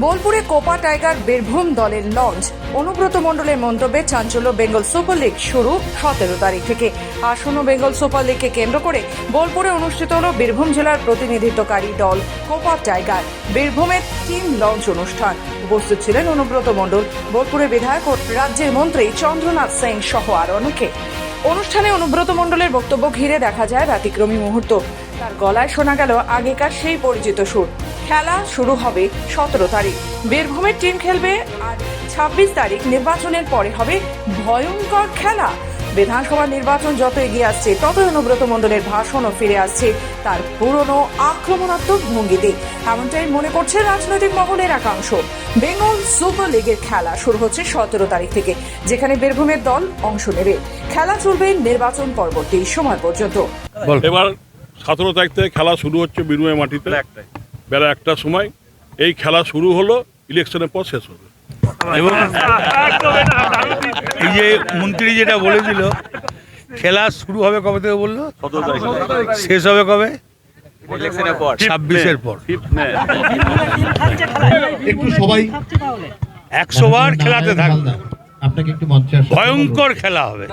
বোলপুরে Copa tiger Birbhum দলের launch. Anubrata মণ্ডলের মন্তব্যে চাঞ্চল্য বেঙ্গল সুপার লিগ শুরু সতেরো তারিখ থেকে। আসন্ন বেঙ্গল সুপার লিগকে কেন্দ্র করে বোলপুরে অনুষ্ঠিত হল বীরভূম জেলার প্রতিনিধিত্বকারী দল কোপা টাইগার। বীরভূমের টিম লঞ্চ অনুষ্ঠান। উপস্থিত ছিলেন অনুব্রত মণ্ডল, বোলপুরের বিধায়ক ও রাজ্যের মন্ত্রী চন্দ্রনাথ সেন সহ আরও অনেকে। অনুষ্ঠানে অনুব্রত মণ্ডলের বক্তব্য ঘিরে দেখা যায় ব্যতিক্রমী মুহূর্ত। তার গলায় শোনা গেল আগেকার সেই পরিচিত সুর। খেলা শুরু হবে সতেরো তারিখ। বীরভূমের টিম খেলবে আর ছাব্বিশ তারিখ নির্বাচনের পরে হবে ভয়ঙ্কর খেলা। বিধানসভা নির্বাচন যত এগিয়ে আসছে তত অনুব্রত মণ্ডলের ভাষণও ফিরে আসছে তার পুরনো আক্রমণাত্মক ভঙ্গিতে। এমনটাই মনে করছে রাজনৈতিক মহলের একাংশ। বেঙ্গল সুপার লিগের খেলা শুরু হচ্ছে সতেরো তারিখ থেকে যেখানে বীরভূমের দল অংশ নেবে। খেলা চলবে নির্বাচন পরবর্তী সময় পর্যন্ত। এবার সতেরো তারিখ থেকে খেলা শুরু হচ্ছে বীরভূমের মাটিতে। বেলা একটার সময় এই খেলা শুরু হলো ইলেকশনের পর শেষ হবে। এবং এই যে মন্ত্রী যেটা বলেছিল খেলা শুরু হবে কবে থেকে বলল? শেষ হবে কবে? ছাব্বিশের পর। একটু সবাই একশো বার খেলাতে থাকবে। আপনাকে একটু ভয়ঙ্কর খেলা হবে।